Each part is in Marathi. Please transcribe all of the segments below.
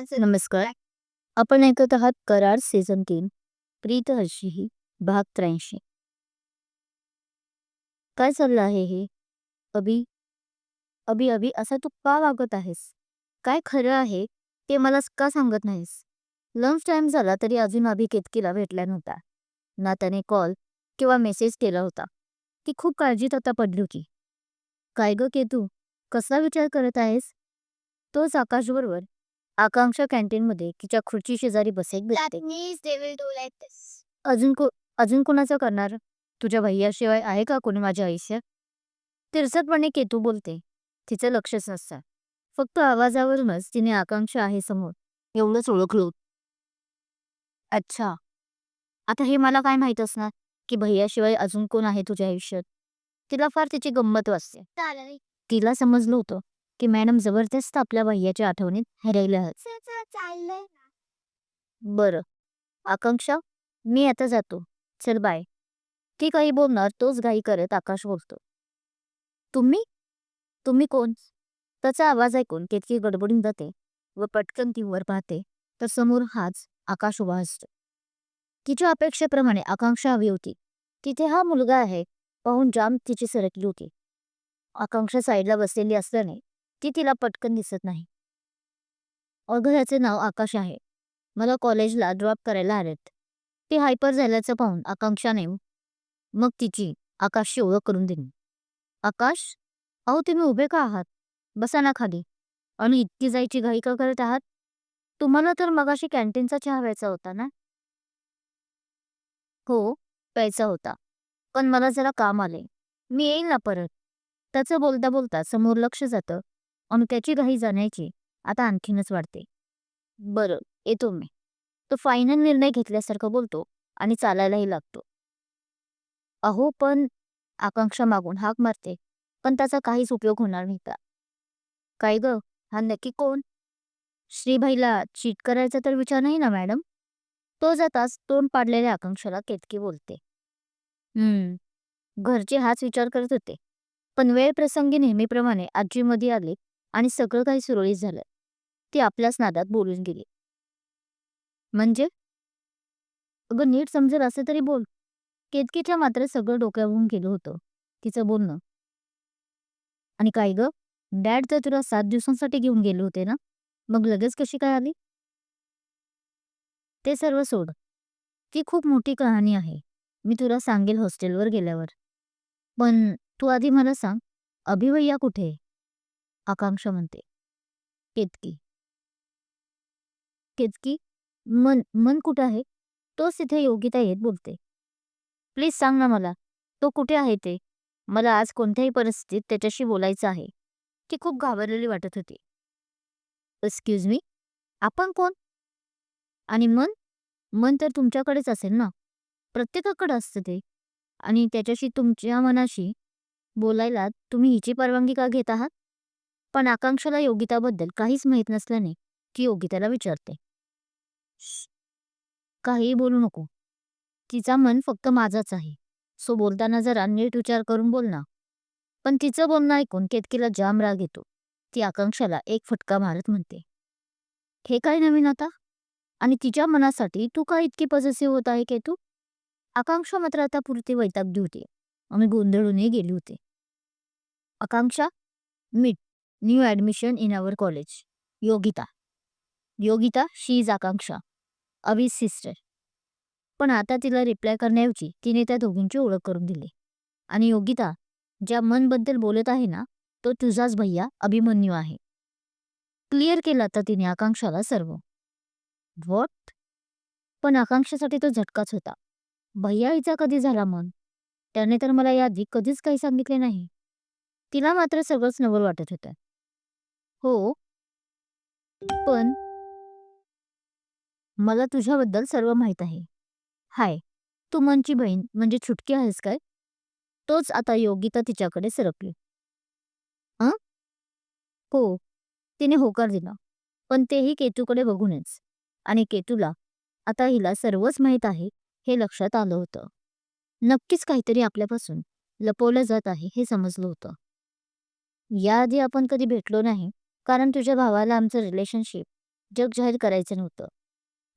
नमस्कार आपण ऐकत आहात करार सीझन तीन प्रीत हर्षी भाग त्र्याऐंशी. काय चाललं आहे हे? अभि अभि अभि असा तू का वागत आहेस? काय खरं आहे? ते मला का सांगत नाहीस? लंच टाइम झाला तरी अजून अभि केतकीला भेटला नव्हता. ना त्याने कॉल किंवा मेसेज केला होता. ती खूप काळजीत आता पडली होती. काय ग केतू? कसला विचार करत आहेस? तोच आकाशबरोबर आकांक्षा कॅन्टीन मध्ये तिच्या खुर्ची शेजारी बसेल this. अजून को अजून कोणाचं करणार? तुझ्या भैयाशिवाय आहे का कोणी माझ्या आयुष्यात? तिरसटपणे केतू बोलते. तिचं लक्षच नसतं फक्त आवाजावरूनच तिने आकांक्षा आहे समोर. एवढंच ओळखलं. अच्छा. आता हे मला काय माहीत असणार? की भैयाशिवाय अजून कोण आहे तुझ्या आयुष्यात? तिला फार तिची गंमत चालेल. तिला समजलं होतं. की मॅडम जबरदस्त आपल्या भैयाच्या आठवणीत च- चाललंय. बरं. आकांक्षा मी आता जातो. चल बाय. ती काही बोलणार तोच घाई करत आकाश बोलतो. तुम्ही? तुम्ही कोण? त्याचा आवाज ऐकून केतकी गडबडून जाते व पटकन ती वर पाहते. तर समोर हाच आकाश उभा असतो. तिच्या अपेक्षेप्रमाणे आकांक्षा हवी होती. तिथे हा मुलगा आहे. पाहून जाम तिची सरकली होती. आकांक्षा साईडला बसलेली असल्याने ती तिला पटकन दिसत नाही. अगं ह्याचे नाव आकाश आहे. मला कॉलेजला ड्रॉप करायला आलेत. ती हायपर झाल्याचं पाहून आकांक्षाने मग तिची आकाशची ओळख करून दिली. आकाश अहो तुम्ही उभे का आहात? बसा ना खाली. आणि इतकी जायची घाई का करत आहात? तुम्हाला तर मगाशी कॅन्टीनचा चहा व्हायचा होता ना? हो प्यायचा होता. पण मला जरा काम आले मी येईल ना परत. त्याचं बोलता बोलता समोर लक्ष जातं आणि त्याची घाई जाण्याची आता आणखीनच वाढते. बरं येतो मी. तो फायनल निर्णय घेतल्यासारखं बोलतो आणि चालायलाही लागतो. अहो पण आकांक्षा मागून हाक मारते पण त्याचा काहीच उपयोग होणार नाही का काय ग? हा नक्की कोण? श्रीभाईला चीट करायचा तर विचार नाही ना मॅडम तो जाताच तोंड पाडलेल्या आकांक्षाला केतकी बोलते. हम्म घरचे हाच विचार करत होते. पण वेळ प्रसंगी नेहमीप्रमाणे आजीमध्ये आले आणि सगळं काही सुरळीत झालं. ती आपल्याच नादात बोलून गेली. म्हणजे? अगं नीट समजेल असं तरी बोल. केतकीच्या मात्र सगळं डोक्यावरून गेलं होतं. तिचं बोलणं. आणि काय ग? डॅड तर तुला सात दिवसांसाठी घेऊन गेले होते ना? मग लगेच कशी काय आली? ते सर्व सोड. ती खूप मोठी कहाणी आहे. मी तुला सांगेल हॉस्टेलवर गेल्यावर. पण तू आधी मला सांग अभिवैया कुठे? आहे? आकांक्षा म्हणते. केतकी. केतकी मन मन कुठं आहे? तोच तिथे योगिता येत बोलते. प्लीज सांग ना मला तो कुठे आहे ते? मला आज कोणत्याही परिस्थितीत त्याच्याशी बोलायचं आहे. ती खूप घाबरलेली वाटत होती. एक्सक्यूज मी आपण कोण? आणि मन? मन तर तुमच्याकडेच असेल ना? प्रत्येकाकडे असतं ते. आणि त्याच्याशी तुमच्या मनाशी बोलायला तुम्ही हिची परवानगी का घेत आहात? पण आकांक्षाला योगिताबद्दल काहीच माहीत नसल्याने ती योगिताला विचारते. काहीही बोलू नको. तिचा मन फक्त माझाच आहे. सो बोलताना जरा नीट विचार करून बोल ना. पण तिचं बोलणं ऐकून केतकीला जाम राग येतो. ती आकांक्षाला एक फटका मारत म्हणते. हे काय नवीन आता? आणि तिच्या मनासाठी तू का इतकी पॉझिटिव्ह होत आहे केतू? आकांक्षा मात्र आता पुरती वैतागली होती. आणि गोंधळूनही गेली होती. Akanksha meet. New admission in our college Yogita Yogita she is Akanksha अभिज sister पण आता तिला रिप्लाय करण्याऐवजी तिने त्या दोघींची ओळख करून दिली. आणि योगिता ज्या मनबद्दल बोलत आहे ना तो तुझाच भैया अभिमन्यू आहे. क्लिअर केला तर तिने आकांक्षाला सर्व. व्हॉट पण आकांक्षासाठी तो झटकाच होता. भैया हिचा कधी झाला मन? त्याने तर मला याआधी कधीच काही सांगितले नाही. तिला मात्र सगळंच नवल वाटत होतं. हो. पण मला तुझ्याबद्दल सर्व माहीत आहे. हाय तू मनची बहीण म्हणजे छुटकी आहेस काय? तोच आता योगिता तिच्याकडे सरकली. अं? हो तिने होकार दिला पण तेही केतूकडे बघूनच. आणि केतूला आता हिला सर्वच माहीत आहे हे लक्षात आलं होतं. नक्कीच काहीतरी आपल्यापासून लपवलं जात आहे हे समजलं होतं. याआधी आपण कधी भेटलो नाही कारण तुझ्या भावाला आमचं रिलेशनशिप जग जाहीर करायचं नव्हतं.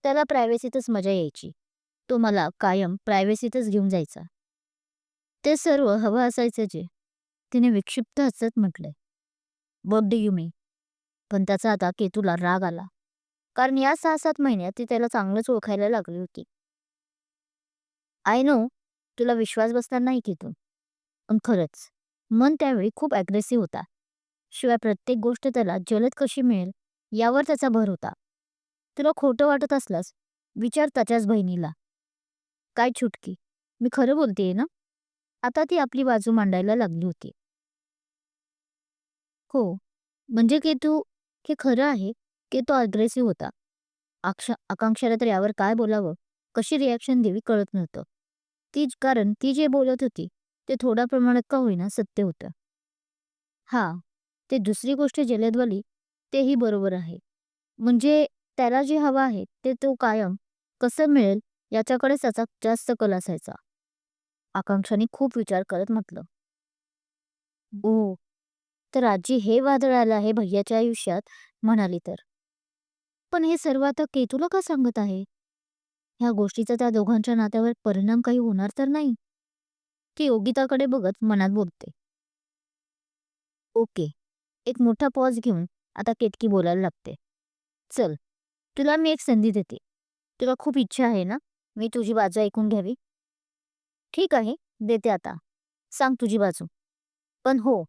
त्याला प्रायव्हसीतच मजा यायची. तो मला कायम प्रायव्हसीतच घेऊन जायचा. ते सर्व हवं असायचं जे तिने विक्षिप्त हसत म्हटलंय. वॉट डू यू मी पण त्याचा आता केतूला राग आला. कारण या सहा सात महिन्यात ती त्याला चांगलंच ओळखायला लागली होती. आय नो तुला विश्वास बसणार नाही केतू. पण खरंच मन त्यावेळी खूप ॲग्रेसिव्ह होता. शिवाय प्रत्येक गोष्ट त्याला जलद कशी मिळेल यावर त्याचा भर होता. तुला खोटं वाटत असल्यास विचार त्याच्याच बहिणीला. काय छुटकी? मी खरं बोलतेय ना? आता ती आपली बाजू मांडायला लागली होती. हो म्हणजे के तू हे खरं आहे की तो अग्रेसिव्ह होता? आक्षा आकांक्षाला तर यावर काय बोलावं? कशी रिॲक्शन द्यावी कळत नव्हतं. ती कारण ती जे बोलत होती ते थोड्या प्रमाणात का होईना सत्य होतं? हा ते दुसरी गोष्ट जलदवाली तेही बरोबर आहे. म्हणजे त्याला जे हवं आहे ते तो कायम कसं मिळेल याच्याकडे त्याचा जास्त कल असायचा. आकांक्षाने खूप विचार करत म्हटलं. ओ तर आजी हे वादळ आलं आहे भैयाच्या आयुष्यात म्हणाली तर. पण हे सर्व आता केतूला का सांगत आहे? ह्या गोष्टीचा त्या दोघांच्या नात्यावर परिणाम काही होणार तर नाही? ती योगिताकडे बघत मनात बोलते. ओके. एक मोठा पॉज घेऊन आता केतकी बोलायला लागते. चल तुला मी एक संधी देते. तुला खूप इच्छा आहे ना? मी तुझी बाजू ऐकून घ्यावी? ठीक आहे देते आता. सांग तुझी बाजू. पण हो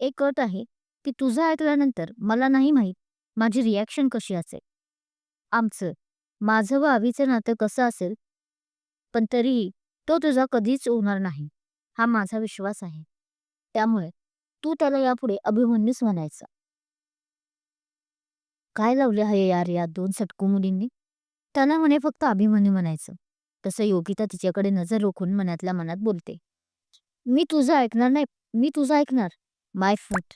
एक अट आहे की तुझं ऐकल्यानंतर मला नाही माहीत माझी रिॲक्शन कशी असेल. आमचं माझं व आवीचं नातं कसं असेल? पण तरीही तो तुझा कधीच होणार नाही हा माझा विश्वास आहे. त्यामुळे तू त्याला यापुढे अभिमन्यूच म्हणायचा. काय लावले आहे यार या दोन सटकू मुलींनी? त्याला म्हणे फक्त अभिमन्यू म्हणायचं. तसं योगिता तिच्याकडे नजर रोखून मनातल्या मनात बोलते. मी तुझं ऐकणार नाही मी तुझं ऐकणार. माय फूट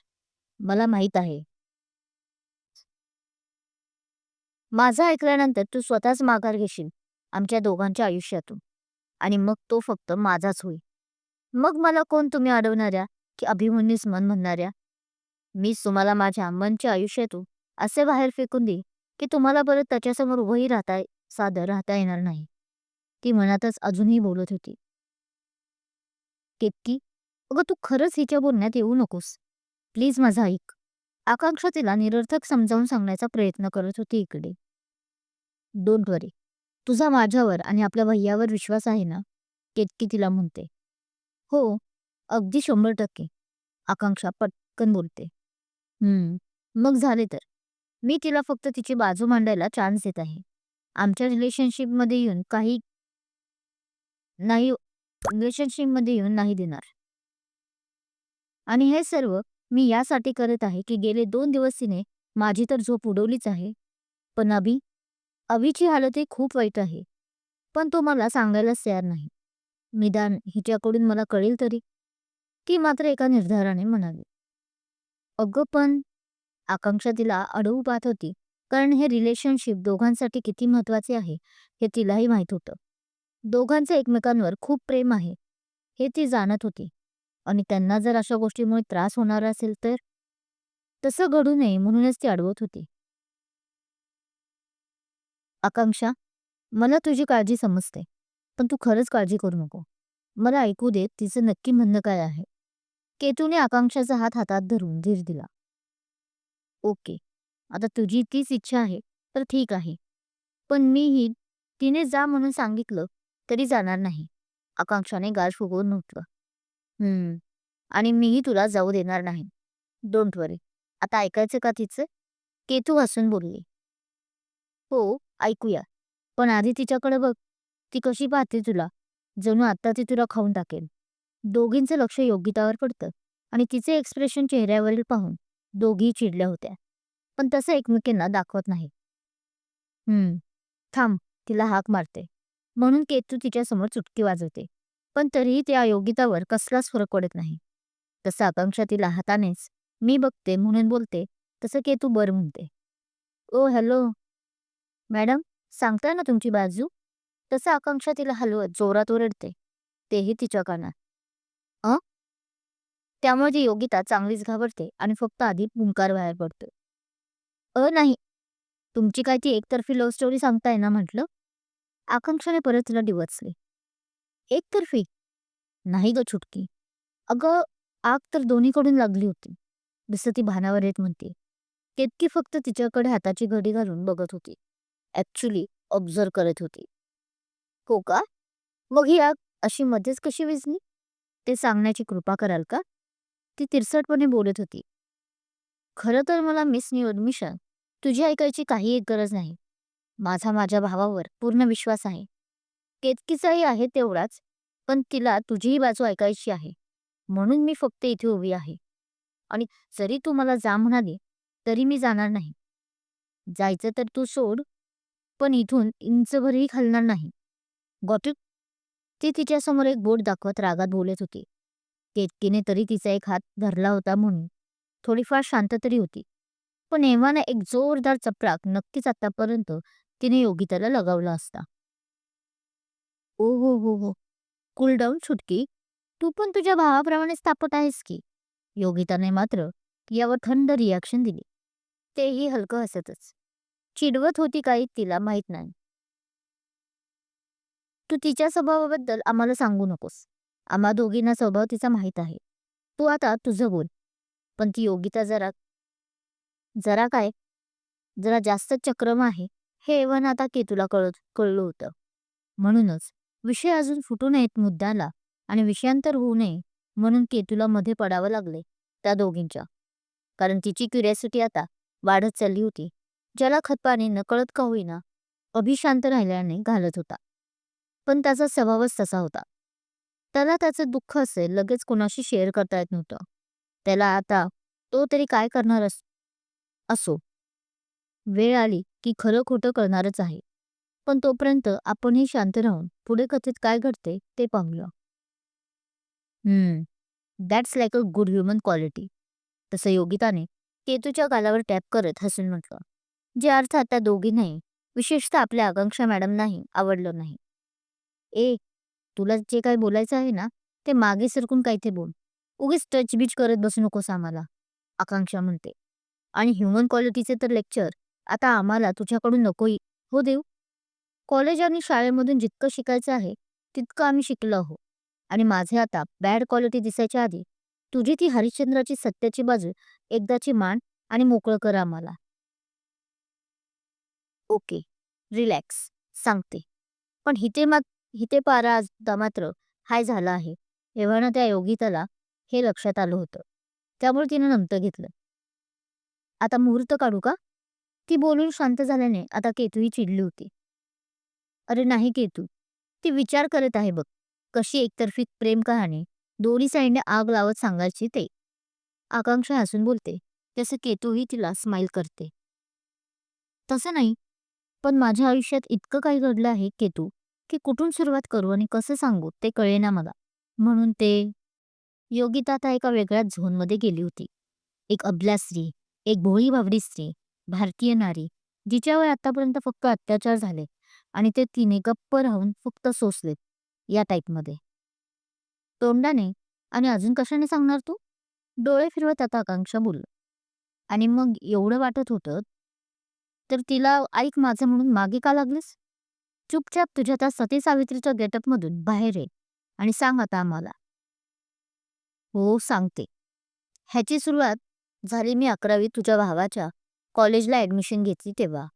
मला माहीत आहे. माझं ऐकल्यानंतर तू स्वतःच माघार घेशील आमच्या दोघांच्या आयुष्यातून. आणि मग तो फक्त माझाच होईल. मग मला कोण तुम्ही अडवणाऱ्या? की अभिमन्यूच मन म्हणणाऱ्या मीच तुम्हाला माझ्या मनच्या आयुष्यातून असे बाहेर फेकून दे की तुम्हाला परत त्याच्यासमोर उभंही राहता सादर राहता येणार नाही. ती मनातच अजूनही बोलत होती. केतकी अगं तू खरंच हिच्या बोलण्यात येऊ नकोस. प्लीज माझा ऐक. आकांक्षा तिला निरर्थक समजावून सांगण्याचा प्रयत्न करत होती इकडे. डोंट वरी तुझा माझ्यावर आणि आपल्या भैयावर विश्वास आहे ना? केतकी तिला म्हणते. हो. अगदी शंभर टक्के. आकांक्षा पटकन बोलते. हम्म मग झाले तर? मी तिला फक्त तिची बाजू मांडायला चान्स देत आहे. आमच्या रिलेशनशिपमध्ये येऊन काही नाही रिलेशनशिपमध्ये येऊन नाही देणार. आणि हे सर्व मी यासाठी करत आहे की गेले दोन दिवस तिने माझी तर झोप उडवलीच आहे. पण अभि अभिची हालतही खूप वाईट आहे. पण तो मला सांगायलाच तयार नाही. निदान हिच्याकडून मला कळेल तरी. ती मात्र एका निर्धाराने म्हणाली. अगं पण आकांक्षा तिला अडवू पाहत होती कारण हे रिलेशनशिप दोघांसाठी किती महत्त्वाचे आहे हे तिलाही माहीत होतं. दोघांचं एकमेकांवर खूप प्रेम आहे हे ती जाणत होती. आणि त्यांना जर अशा गोष्टीमुळे त्रास होणार असेल तर? तसं घडू नये म्हणूनच ती अडवत होती. आकांक्षा मला तुझी काळजी समजते पण तू खरंच काळजी करू नको. मला ऐकू दे तिचं नक्की म्हणणं काय आहे. केतूने आकांक्षाचा हात हातात धरून धीर दिला. ओके आता तुझी तीच इच्छा आहे तर ठीक आहे. पण मीही तिने जा म्हणून सांगितलं तरी जाणार नाही. आकांक्षाने गाल फुगवून म्हटलं. हम्म आणि मीही तुला जाऊ देणार नाही. Don't worry. आता ऐकायचं का तिचं? केतू हसून बोलली. हो ऐकूया. पण आधी तिच्याकडे बघ. ती कशी पाहते तुला? जणू आत्ता ती तुला खाऊन टाकेल. दोघींचं लक्ष योगितावर पडतं आणि तिचे एक्सप्रेशन चेहऱ्यावरील पाहून दोघी चिडल्या होत्या. पण तसं एकमेकींना दाखवत नाही. हम्म थांब तिला हाक मारते. म्हणून केतू तिच्यासमोर चुटकी वाजवते. पण तरीही त्या योगितावर कसलाच फरक पडत नाही. तसं आकांक्षा तिला हातानेच मी बघते म्हणून बोलते तसं केतू बर म्हणते. ओ हॅलो. मॅडम सांगताय ना तुमची बाजू? तसं आकांक्षा तिला हलवत जोरात ओरडते. तेही तिच्या कानात. त्यामुळे ती योगिता चांगलीच घाबरते आणि फक्त आधी पुंकार बाहेर पडतो अ नाही. तुमची काय ती एकतर्फी लव्ह स्टोरी सांगताय ना म्हटलं? आकांक्षाने परत तिला डिवचले. एकतर्फी? नाही ग छुटकी. अगं आग तर दोन्हीकडून लागली होती. जसं ती भानावर येत म्हणते. केतकी फक्त तिच्याकडे हाताची घडी घालून बघत होती. ऍक्च्युली ऑब्झर्व करत होती. हो का? मग ही आग अशी मध्येच कशी विजली ते सांगण्याची कृपा कराल का? ती तिरसटपणे बोलत होती. खरं तर मला मिस न्यू ॲडमिशन तुझी ऐकायची काही एक गरज नाही. माझा माझ्या भावावर पूर्ण विश्वास आहे. केतकीचाही आहे तेवढाच पण तिला तुझीही बाजू ऐकायची आहे. म्हणून मी फक्त इथे उभी आहे. आणि जरी तू मला जा म्हणाली तरी मी जाणार नाही. जायचं तर तू सोड पण इथून इंचभरही खालणार नाही. गॉट ती तिच्यासमोर एक बोट दाखवत रागात बोलत होती. केतकीने तरी तिचा एक हात धरला होता म्हणून. थोडीफार शांत तरी होती. पण एव्हाना एक जोरदार चपराक नक्कीच आतापर्यंत तिने योगिताला लगावला असता. ओ हो हो हो. कूल डाऊन छुटकी तू पण तुझ्या भावाप्रमाणे तापत आहेस की? योगिताने मात्र यावर थंड रिॲक्शन दिली. तेही हलकं हसतच. चिडवत होती काही तिला माहीत नाही. तू तिच्या स्वभावाबद्दल आम्हाला सांगू नकोस. आम्हा दोघींना स्वभाव तिचा माहीत आहे. तू आता तुझं बोल. पण ती योगिता जरा जरा काय? जरा जास्त चक्रम आहे. हे एव्हाना आता केतूला कळत कळलं होतं. म्हणूनच विषय अजून फुटू नयेत मुद्द्याला आणि विषयांतर होऊ नये म्हणून केतूला मध्ये पडावं लागले त्या दोघींच्या. कारण तिची क्युरियासिटी आता वाढत चालली होती. ज्याला खतपाने नकळत का होईना अभिशांत राहिल्याने घालत होता. पण त्याचा स्वभावच तसा होता. त्याला त्याचं दुःख असेल लगेच कोणाशी शेअर करता येत नव्हतं. त्याला आता तो तरी काय करणार अस असो. वेळ आली की खरं खोटं करणारच आहे. पण तोपर्यंत आपणही शांत राहून पुढे कथेत काय घडते ते पाहूया. हम्म that's like a good human quality तसं योगिताने केतूच्या गालावर टॅप करत हसून म्हटलं. जे अर्थात त्या दोघींनाही विशेषतः आपल्या आकांक्षा मॅडमनाही आवडलं नाही. ए तुला जे काही बोलायचं आहे ना ते मागे सरकून काही ते बोल. उगीच टच बीच करत बसू नकोस आम्हाला आकांक्षा म्हणते. आणि ह्युमन क्वालिटीचे तर लेक्चर आता आम्हाला तुझ्याकडून नकोही. हो देऊ कॉलेज आणि शाळेमधून जितकं शिकायचं आहे तितकं आम्ही शिकलो आहो आणि माझे आता बॅड क्वालिटी दिसायच्या आधी तुझी ती हरिश्चंद्राची सत्याची बाजू एकदाची मान आणि मोकळं कर आम्हाला. ओके. रिलॅक्स. सांगते. पण हिते मात हिते पारा आज मात्र हाय झाला आहे. एव्हाना त्या योगिताला हे लक्षात आलं होतं. त्यामुळे तिनं नमतं घेतलं. आता मुहूर्त काढू का? ती बोलून शांत झाल्याने आता केतूही चिडली होती. अरे नाही केतू ती विचार करत आहे बघ. कशी एकतर्फी प्रेम कहाणी दोन्ही साईडने आग लावत सांगायची ते. आकांक्षा हसून बोलते तसं केतूही तिला स्माईल करते. तसं नाही पण माझ्या आयुष्यात इतकं काही घडलं आहे केतू की कुठून सुरुवात करू आणि कसं सांगू ते कळेना मला. म्हणून ते योगिता आता एका वेगळ्याच झोनमध्ये गेली होती. एक अबला स्त्री एक भोळी भाबडी स्त्री भारतीय नारी जिच्यावर आतापर्यंत फक्त अत्याचार झाले आणि ते तिने गप्प राहून फक्त सोसलेत या टाईपमध्ये. तोंडाने आणि अजून कशाने सांगणार तू? डोळे फिरवत आता आकांक्षा बोललं. आणि मग एवढं वाटत होतं तर तिला ऐक माझं म्हणून मागे का लागलीस? चुपचाप तुझ्या त्या सती सावित्रीच्या गेटअपमधून बाहेर ये आणि सांग आता आम्हाला. हो सांगते. ह्याची सुरुवात झाली मी अकरावी तुझ्या भावाच्या कॉलेजला ॲडमिशन घेतली तेव्हा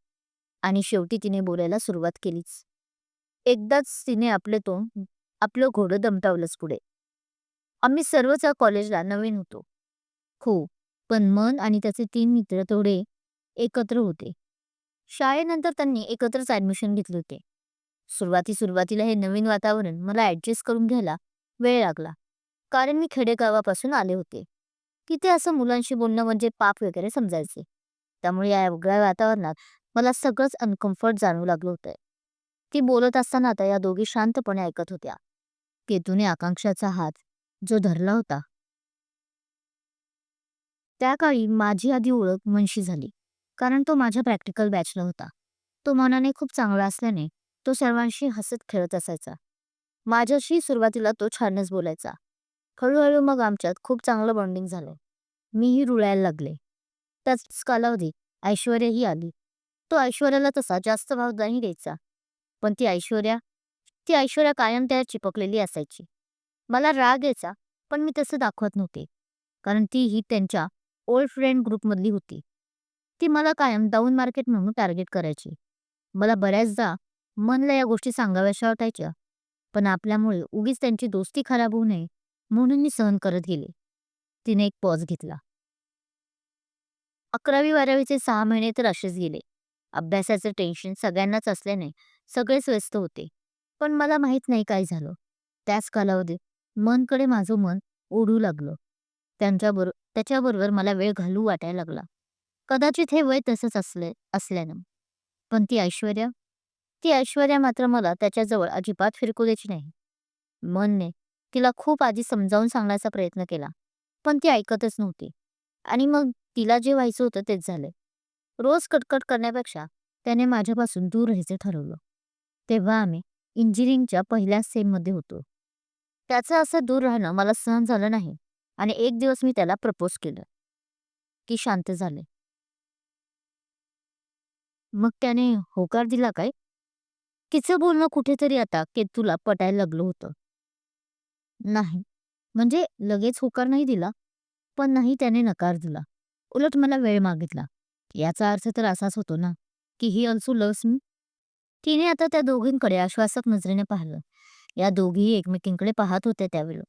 आणि शेवटी तिने बोलायला सुरुवात केलीच. एकदाच तिने आपले तोंड आपलं घोडं दमटावलंच पुढे. आम्ही सर्वच या कॉलेजला नवीन होतो. हो पण मन आणि त्याचे तीन मित्र थोडे एकत्र होते. शाळेनंतर त्यांनी एकत्रच ॲडमिशन घेतले होते. सुरुवाती सुरुवातीला हे नवीन वातावरण मला ॲडजस्ट करून घ्यायला वेळ लागला. कारण मी खेडेगावापासून आले होते. तिथे असं मुलांशी बोलणं म्हणजे पाप वगैरे समजायचे. त्यामुळे या वेगळ्या वातावरणात मला सगळंच अनकम्फर्ट जाणवू लागलं होतं. ती बोलत असताना आता या दोघी शांतपणे ऐकत होत्या. केतूने आकांक्षाचा हात जो धरला होता. त्या काळी माझी आधी ओळख मनशी झाली. कारण तो माझ्या प्रॅक्टिकल बॅचला होता. तो मनाने खूप चांगला असल्याने तो सर्वांशी हसत खेळत असायचा. माझ्याशी सुरुवातीला तो छानच बोलायचा. हळूहळू मग आमच्यात खूप चांगलं बॉन्डिंग झालं. मीही रुळायला लागले. त्याच कालावधीत ऐश्वर्याही आली. तो ऐश्वर्याला तसा जास्त भाव नाही द्यायचा. पण ती ऐश्वर्या ती ऐश्वर्या कायम त्याला चिपकलेली असायची. मला राग यायचा पण मी तसं दाखवत नव्हते. कारण ती ही त्यांच्या ओल्ड फ्रेंड ग्रुपमधली होती. ती मला कायम डाऊन मार्केट म्हणून टार्गेट करायची. मला बऱ्याचदा मनला या गोष्टी सांगाव्याशा वाटायच्या पण आपल्यामुळे उगीच त्यांची दोस्ती खराब होऊ नये म्हणून मी सहन करत गेले. तिने एक पॉज घेतला. अकरावी बारावीचे सहा महिने तर असेच गेले. अभ्यासाचं टेन्शन सगळ्यांनाच असल्याने सगळेच व्यस्त होते. पण मला माहीत नाही काय झालं. त्याच कालावधीत मनकडे माझं मन ओढू लागलं. त्यांच्याबरोबर त्याच्याबरोबर मला वेळ घालू वाटायला लागला. कदाचित हे वय तसंच असले असल्यानं. पण ती ऐश्वर्या ती ऐश्वर्या मात्र मला त्याच्याजवळ अजिबात फिरकू द्यायची नाही. मनने तिला खूप आधी समजावून सांगण्याचा प्रयत्न केला पण ती ऐकतच नव्हती. आणि मग तिला जे व्हायचं होतं तेच झालं. रोज कटकट करण्यापेक्षा त्याने माझ्यापासून दूर राहायचं ठरवलं. तेव्हा आम्ही इंजिनिअरिंगच्या पहिल्या सेममध्ये होतो. त्याचं असं दूर राहणं मला सहन झालं नाही आणि एक दिवस मी त्याला प्रपोज केलं. की शांत झाले. मग त्याने होकार दिला काय? तिचं बोलणं कुठेतरी आता केतूला पटायला लागलं होतं. नाही. म्हणजे लगेच होकार नाही दिला पण नाही त्याने नकार दिला. उलट मला वेळ मागितला. याचा अर्थ तर असाच होतो ना की ही ऑल्सो लव्स मी. तिने आता त्या दोघींकडे आश्वासक नजरेने पाहिलं. या दोघीही एकमेकींकडे पाहत होत्या त्यावेळी.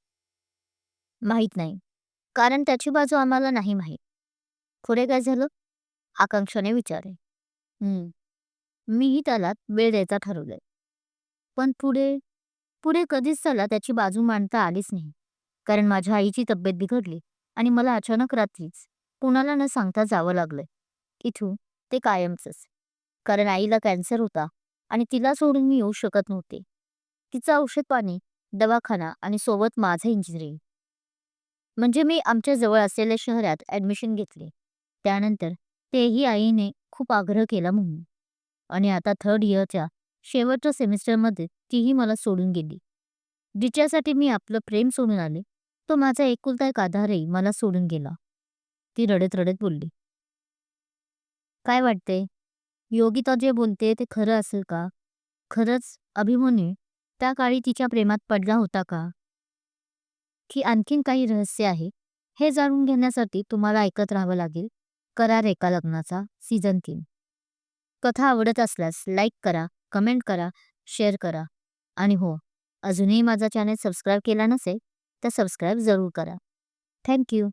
माहीत नाही. कारण त्याची बाजू आम्हाला नाही माहीत. पुढे काय झालं? आकांक्षाने विचारे हम्म मीही त्याला वेळ द्यायचा ठरवलंय. पण पुढे पुढे कधीच त्याला त्याची बाजू मांडता आलीच नाही. कारण माझ्या आईची तब्येत बिघडली आणि मला अचानक रात्रीच कुणाला न सांगता जावं लागलंय. इथून ते कायमचंच. कारण आईला कॅन्सर होता आणि तिला सोडून मी येऊ शकत नव्हते. तिचं औषध पाणी दवाखाना आणि सोबत माझं इंजिनिअरिंग. म्हणजे मी आमच्या जवळ असलेल्या शहरात ॲडमिशन घेतले. त्यानंतर तेही आईने खूप आग्रह केला म्हणून. आणि आता थर्ड इयरच्या शेवटच्या सेमिस्टरमध्ये तीही मला सोडून गेली. जिच्यासाठी मी आपलं प्रेम सोडून आले तो माझा एकुलता एक आधारही मला सोडून गेला. ती रडत रडत बोलली. काय वाटते? योगिता जे बोलते ते खरं असेल का? खरंच अभिमन्यू त्या काळी तिच्या प्रेमात पडला होता का? की आणखीन काही रहस्य आहे? हे जाणून घेण्यासाठी तुम्हाला ऐकत राहावं लागेल करार एका लग्नाचा सीझन तीन. कथा आवडत असल्यास लाईक करा कमेंट करा शेअर करा. आणि हो अजूनही माझा चॅनल सबस्क्राईब केला नसेल तर सबस्क्राईब जरूर करा. थँक्यू